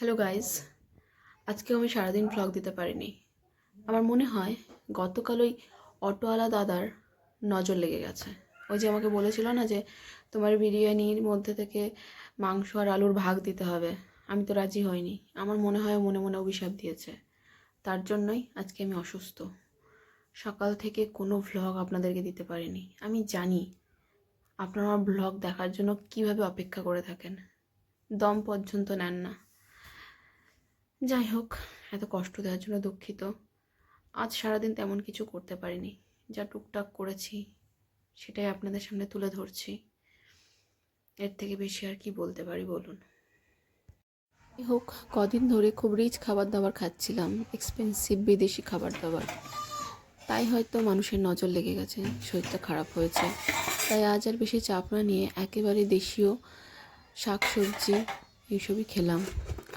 Hello guys আজকে আমি সারাদিন ভ্লগ দিতে পারিনি। আমার মনে হয় গতকাল ওই অটোওয়ালা দাদার নজর লেগে গেছে। ওই যে আমাকে বলেছিল না যে, তোমার বিরিয়ানির মধ্যে থেকে মাংস আর আলুর ভাগ দিতে হবে। আমি তো রাজি হইনি। আমার মনে হয় মনে মনে অভিশাপ দিয়েছে। তার জন্যই আজকে আমি অসুস্থ। সকাল থেকে কোনো ভ্লগ আপনাদেরকে দিতে পারিনি। আমি জানি আপনারা আমার ভ্লগ দেখার জন্য কীভাবে অপেক্ষা করে থাকেন। দম পর্যন্ত নেন না। যাই হোক, এত কষ্ট দেওয়ার জন্য দুঃখিত। আজ সারাদিন তেমন কিছু করতে পারিনি। যা টুকটাক করেছি, সেটাই আপনাদের সামনে তুলে ধরছি। এর থেকে বেশি আর কি বলতে পারি, বলুন। হোক, কদিন ধরে খুব রিচ খাবার দাবার খাচ্ছিলাম এক্সপেন্সিভ বিদেশি খাবার দাবার। তাই হয়তো মানুষের নজর লেগে গেছে, শরীরটা খারাপ হয়েছে। তাই আজ আর বেশি চাপ না নিয়ে একেবারে দেশীয় শাক সবজি এইসবই খেলাম।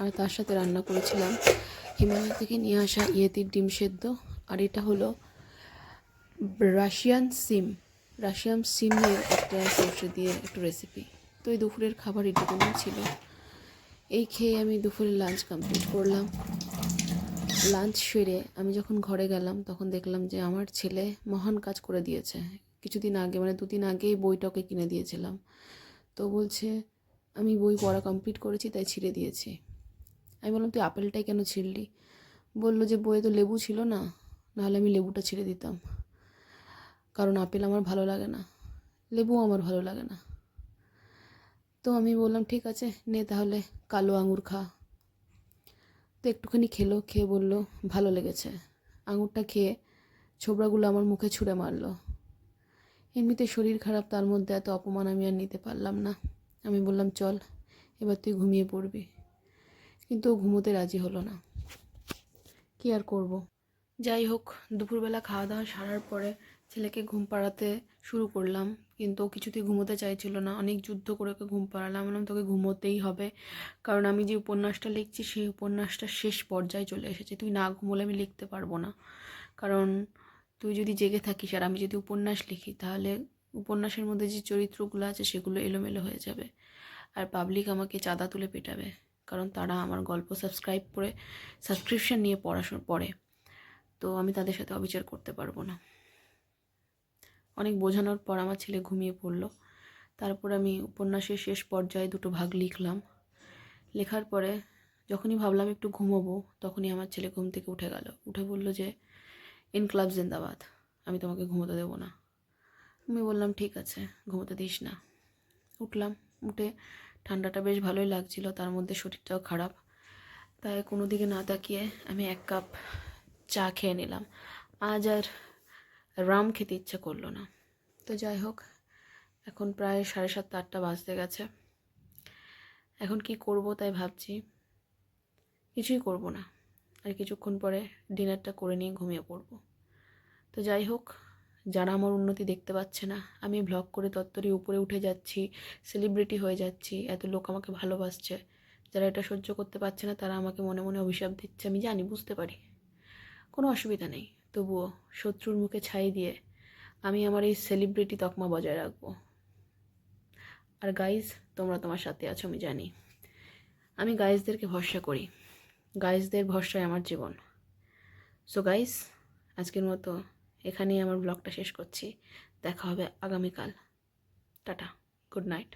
আর তার সাথে রান্না করেছিলাম। হিমালয় থেকে নিয়ে আসা ইয়েতির ডিম সেদ্ধ, আর এটা হলো রাশিয়ান সিম। রাশিয়ান সিমের একটা সর্ষে দিয়ে একটু রেসিপি তো এই দুপুরের খাবার এটুকুনি ছিল? এই খেয়ে আমি দুপুরের লাঞ্চ কমপ্লিট করলাম। লাঞ্চ সেরে আমি যখন ঘরে গেলাম, তখন দেখলাম যে আমার ছেলে মহান কাজ করে দিয়েছে। কিছুদিন আগে মানে দুদিন আগেই বইটা ওকে কিনে দিয়েছিলাম। তো বলছে, আমি বই পড়া কমপ্লিট করেছি, তাই ছিঁড়ে দিয়েছি। আমি বললাম, তুই আপেলটাই কেন ছিঁড়লি? বলল যে, বইয়ে তো লেবু ছিল না, নাহলে আমি লেবুটা ছিঁড়ে দিতাম। কারণ আপেল আমার ভালো লাগে না, লেবুও আমার ভালো লাগে না। তো আমি বললাম, ঠিক আছে, নে তাহলে, কালো আঙুর খা। তো একটুখানি খেলো, খেয়ে বলল, ভালো লেগেছে। আঙুরটা খেয়ে ছোবড়াগুলো আমার মুখে ছুঁড়ে মারলো। এমনিতে শরীর খারাপ, তার মধ্যে এত অপমান আমি আর নিতে পারলাম না। আমি বললাম, চল, এবার তুই ঘুমিয়ে পড়বি। কিন্তু ও ঘুমোতে রাজি হলো না। কি আর করব? যাই হোক, দুপুরবেলা খাওয়া দাওয়া সারার পরে ছেলেকে ঘুম পাড়াতে শুরু করলাম। কিন্তু ও কিছুতেই ঘুমোতে চাইছিল না। অনেক যুদ্ধ করে ওকে ঘুম পাড়ালাম। বললাম, তোকে ঘুমোতেই হবে। কারণ আমি যে উপন্যাসটা লিখছি, সেই উপন্যাসটা শেষ পর্যায়ে চলে এসেছে। তুই না ঘুমোলে আমি লিখতে পারব না। কারণ তুই যদি জেগে থাকিস, আর আমি যদি উপন্যাস লিখি, তাহলে উপন্যাসের মধ্যে যে চরিত্রগুলো আছে, সেগুলো এলোমেলো হয়ে যাবে। আর পাবলিক আমাকে চাঁদা তুলে পেটাবে। কারণ তারা আমার গল্প সাবস্ক্রাইব করে সাবস্ক্রিপশন নিয়ে পড়াশোনা পড়ে। তো আমি তাদের সাথে অবিচার করতে পারব না। অনেক বোঝানোর পর আমার ছেলে ঘুমিয়ে পড়ল। তারপর আমি উপন্যাসের শেষ পর্যায়ে দুটো ভাগ লিখলাম। লেখার পরে যখনই ভাবলাম একটু ঘুমোবো, তখনই আমার ছেলে ঘুম থেকে উঠে গেল। উঠে বলল যে ইনকলাব জিন্দাবাদ। আমি তোমাকে ঘুমোতে দেবো না। আমি বললাম, ঠিক আছে, ঘুমোতে দিস না। উঠলাম, উঠে ঠান্ডাটা বেশ ভালোই লাগছিল, তার মধ্যে শরীরটাও খারাপ। তাই কোনো দিকে না তাকিয়ে আমি এক কাপ চা খেয়ে নিলাম। আজ আর রাম খেতে ইচ্ছে করল না। তো যাই হোক, এখন প্রায় সাড়ে সাতটা, আটটা বাজতে গেছে। এখন কি করব তাই ভাবছি। কিছুই করব না। আর কিছুক্ষণ পরে ডিনারটা করে নিয়ে ঘুমিয়ে পড়ব। তো যাই হোক যারা আমার উন্নতি দেখতে পাচ্ছে না। আমি ভ্লগ করে তত্তরই উপরে উঠে যাচ্ছি সেলিব্রিটি হয়ে যাচ্ছি, এত লোক আমাকে ভালোবাসছে। যারা এটা সহ্য করতে পারছে না, তারা আমাকে মনে মনে অভিশাপ দিচ্ছে, আমি জানি, বুঝতে পারি। কোনো অসুবিধা নেই, তবুও শত্রুর মুখে ছাই দিয়ে আমি আমার এই সেলিব্রিটি তকমা বজায় রাখব। আর গাইজ তোমরা তোমার সাথে আছো, আমি জানি। আমি গাইজদেরকে ভরসা করি। গাইজদের ভরসায় আমার জীবন। সো গাইজ আজকের মতো এখানেই আমার ব্লগটা শেষ করছি। দেখা হবে আগামীকাল। Tata good night